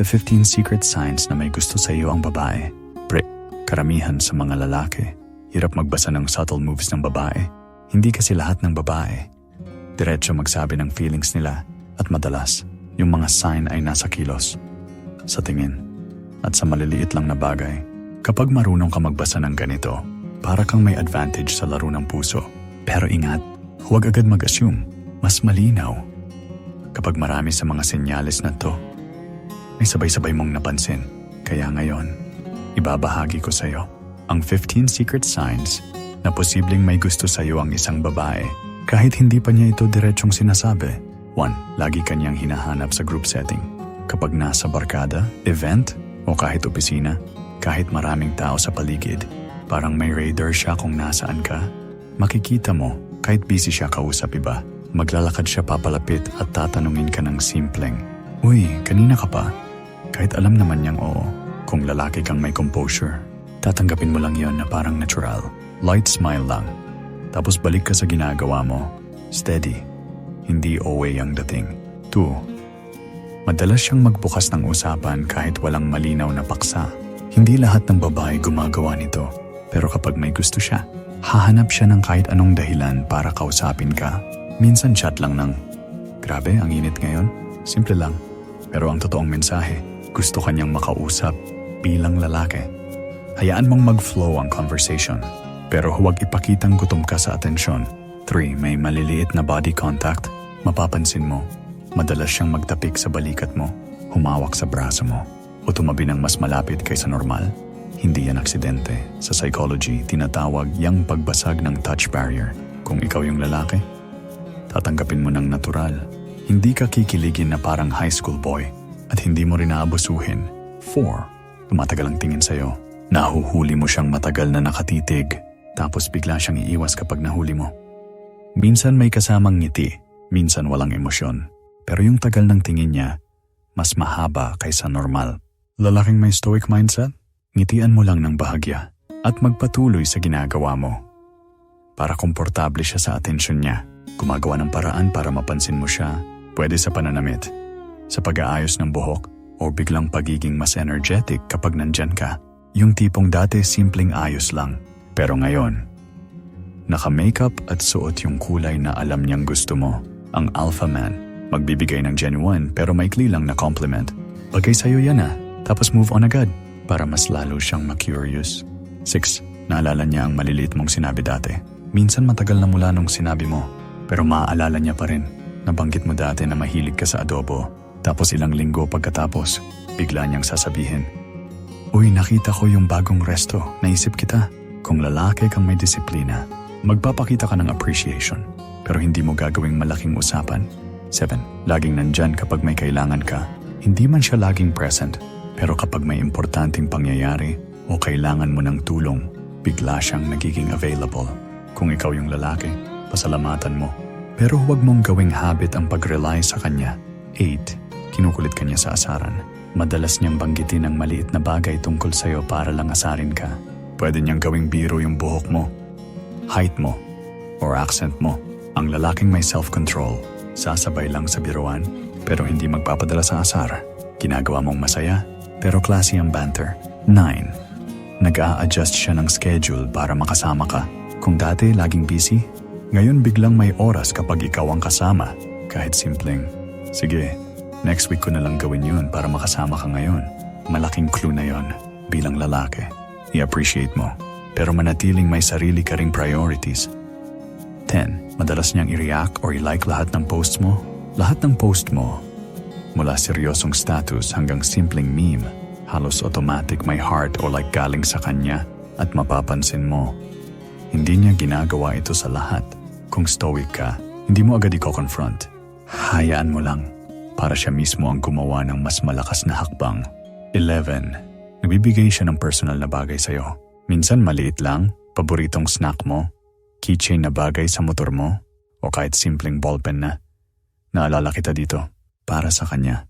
The 15 secret signs na may gusto sa iyo ang babae. Pre, karamihan sa mga lalaki, hirap magbasa ng subtle moves ng babae. Hindi kasi lahat ng babae. Diretso magsabi ng feelings nila at madalas, yung mga sign ay nasa kilos. Sa tingin at sa maliliit lang na bagay. Kapag marunong ka magbasa ng ganito, para kang may advantage sa laro ng puso. Pero ingat, huwag agad mag-assume. Mas malinaw. Kapag marami sa mga senyales na to, may sabay-sabay mong napansin. Kaya ngayon, ibabahagi ko sa iyo ang 15 secret signs na posibleng may gusto sa iyo ang isang babae kahit hindi pa niya ito diretsong sinasabi. 1. Lagi kanyang hinahanap sa group setting. Kapag nasa barkada, event, o kahit opisina, kahit maraming tao sa paligid, parang may radar siya kung nasaan ka. Makikita mo, kahit busy siya kausap iba, maglalakad siya papalapit at tatanungin ka ng simpleng, Uy, kanina ka pa? Kahit alam naman niyang oo, kung lalaki kang may composure, tatanggapin mo lang yon na parang natural. Light smile lang. Tapos balik ka sa ginagawa mo. Steady. Hindi OA ang dating. 2. Madalas siyang magbukas ng usapan kahit walang malinaw na paksa. Hindi lahat ng babae gumagawa nito. Pero kapag may gusto siya, hahanap siya ng kahit anong dahilan para kausapin ka. Minsan chat lang ng, Grabe, ang init ngayon. Simple lang. Pero ang totoong mensahe, gusto kanyang makausap bilang lalaki. Hayaan mong mag-flow ang conversation. Pero huwag ipakitang gutom ka sa atensyon. 3. May maliliit na body contact. Mapapansin mo, madalas siyang magtapik sa balikat mo, humawak sa braso mo, o tumabi ng mas malapit kaysa normal. Hindi yan aksidente. Sa psychology, tinatawag yang pagbasag ng touch barrier. Kung ikaw yung lalaki, tatanggapin mo ng natural. Hindi ka kikiligin na parang high school boy at hindi mo rin aabusuhin. 4. Tumatagal ang tingin sa'yo. Nahuhuli mo siyang matagal na nakatitig tapos bigla siyang iiwas kapag nahuli mo. Minsan may kasamang ngiti, minsan walang emosyon. Pero yung tagal ng tingin niya, mas mahaba kaysa normal. Lalaking may stoic mindset? Ngitian mo lang ng bahagya at magpatuloy sa ginagawa mo. Para komportable siya sa atensyon niya, gumagawa ng paraan para mapansin mo siya, pwede sa pananamit, sa pag-aayos ng buhok, o biglang pagiging mas energetic kapag nandyan ka. Yung tipong dati simpleng ayos lang, pero ngayon, naka-makeup at suot yung kulay na alam niyang gusto mo. Ang alpha man, magbibigay ng genuine pero maikli lang na compliment. Bagay sa'yo yan ah, tapos move on agad para mas lalo siyang ma-curious. 6. Naalala niya ang maliliit mong sinabi dati. Minsan matagal na mula nung sinabi mo, pero maaalala niya pa rin. Nabanggit mo dati na mahilig ka sa adobo, tapos ilang linggo pagkatapos, bigla niyang sasabihin, Uy, nakita ko yung bagong resto, naisip kita. Kung lalaki kang may disiplina, magpapakita ka ng appreciation, pero hindi mo gagawing malaking usapan. 7. Laging nandyan kapag may kailangan ka. Hindi man siya laging present, pero kapag may importanteng pangyayari o kailangan mo ng tulong, bigla siyang nagiging available. Kung ikaw yung lalaki, pasalamatan mo. Pero huwag mong gawing habit ang pag-rely sa kanya. 8. Kinukulit kanya sa asaran. Madalas niyang banggitin ang maliit na bagay tungkol sa'yo para lang asarin ka. Pwede niyang gawing biro yung buhok mo, height mo, or accent mo. Ang lalaking may self-control, sasabay lang sa biruan, pero hindi magpapadala sa asar. Ginagawa mong masaya, pero classy ang banter. 9. Nag-a-adjust siya ng schedule para makasama ka. Kung dati laging busy, ngayon biglang may oras kapag ikaw ang kasama. Kahit simpleng, sige, next week ko na lang gawin yun para makasama ka ngayon. Malaking clue na yon bilang lalaki. I-appreciate mo. Pero manatiling may sarili ka ring priorities. 10. Madalas niyang i-react or i-like lahat ng posts mo. Lahat ng post mo, mula seryosong status hanggang simpleng meme, halos automatic may heart o like galing sa kanya at mapapansin mo. Hindi niya ginagawa ito sa lahat. Kung stoic ka, hindi mo agad i-confront. Hayaan mo lang para siya mismo ang gumawa ng mas malakas na hakbang. 11. Nagbibigay siya ng personal na bagay sa'yo. Minsan maliit lang, paboritong snack mo, keychain na bagay sa motor mo, o kahit simpleng ballpen na. Naalala kita dito, para sa kanya.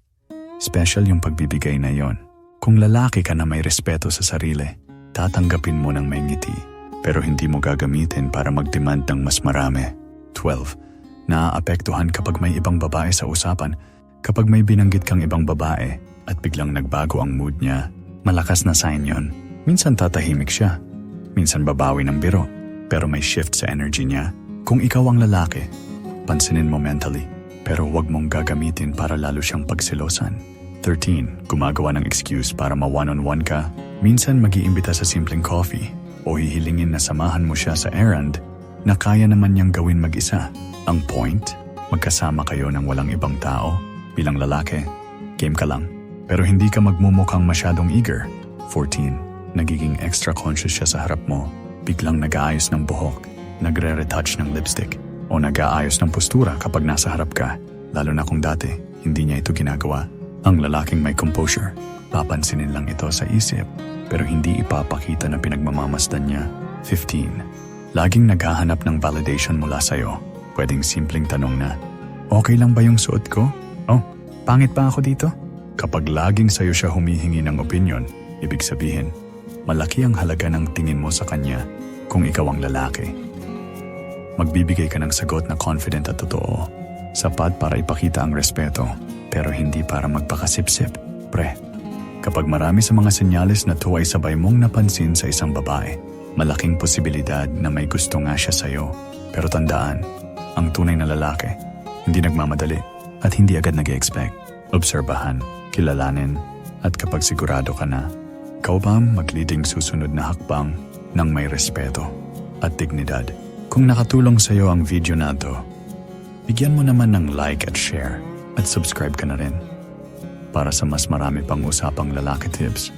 Special yung pagbibigay na yon. Kung lalaki ka na may respeto sa sarili, tatanggapin mo ng may ngiti, pero hindi mo gagamitin para mag-demand ng mas marami. 12. Naaapektuhan kapag may ibang babae sa usapan, kapag may binanggit kang ibang babae at biglang nagbago ang mood niya, malakas na sign yon. Minsan tatahimik siya, minsan babawi ng biro, pero may shift sa energy niya. Kung ikaw ang lalaki, pansinin mo mentally, pero huwag mong gagamitin para lalo siyang pagsilosan. 13. Gumagawa ng excuse para ma-one-on-one ka. Minsan mag-iimbita sa simpleng coffee o hihilingin na samahan mo siya sa errand na kaya naman niyang gawin mag-isa. Ang point, magkasama kayo ng walang ibang tao. Bilang lalaki, game ka lang. Pero hindi ka magmumukhang masyadong eager. 14. Nagiging extra conscious siya sa harap mo. Biglang nag-aayos ng buhok, nagre-retouch ng lipstick, o nag-aayos ng postura kapag nasa harap ka. Lalo na kung dati, hindi niya ito ginagawa. Ang lalaking may composure, papansinin lang ito sa isip, pero hindi ipapakita na pinagmamamasdan niya. 15. Laging naghahanap ng validation mula sa'yo. Pwedeng simpleng tanong na, Okay lang ba yung suot ko? Oh, pangit pa ako dito? Kapag laging sa'yo siya humihingi ng opinion, ibig sabihin, malaki ang halaga ng tingin mo sa kanya kung ikaw ang lalaki. Magbibigay ka ng sagot na confident at totoo. Sapat para ipakita ang respeto, pero hindi para magpakasipsip, pre. Kapag marami sa mga senyales na to ay sabay mong napansin sa isang babae, malaking posibilidad na may gusto nga siya sa'yo. Pero tandaan, ang tunay na lalaki, hindi nagmamadali at hindi agad nag expect Obserbahan, kilalanin, at kapag sigurado ka na, ikaw ba magliding susunod na hakbang ng may respeto at dignidad? Kung nakatulong sa iyo ang video na to, bigyan mo naman ng like at share at subscribe ka na rin para sa mas marami pang usapang lalaki tips.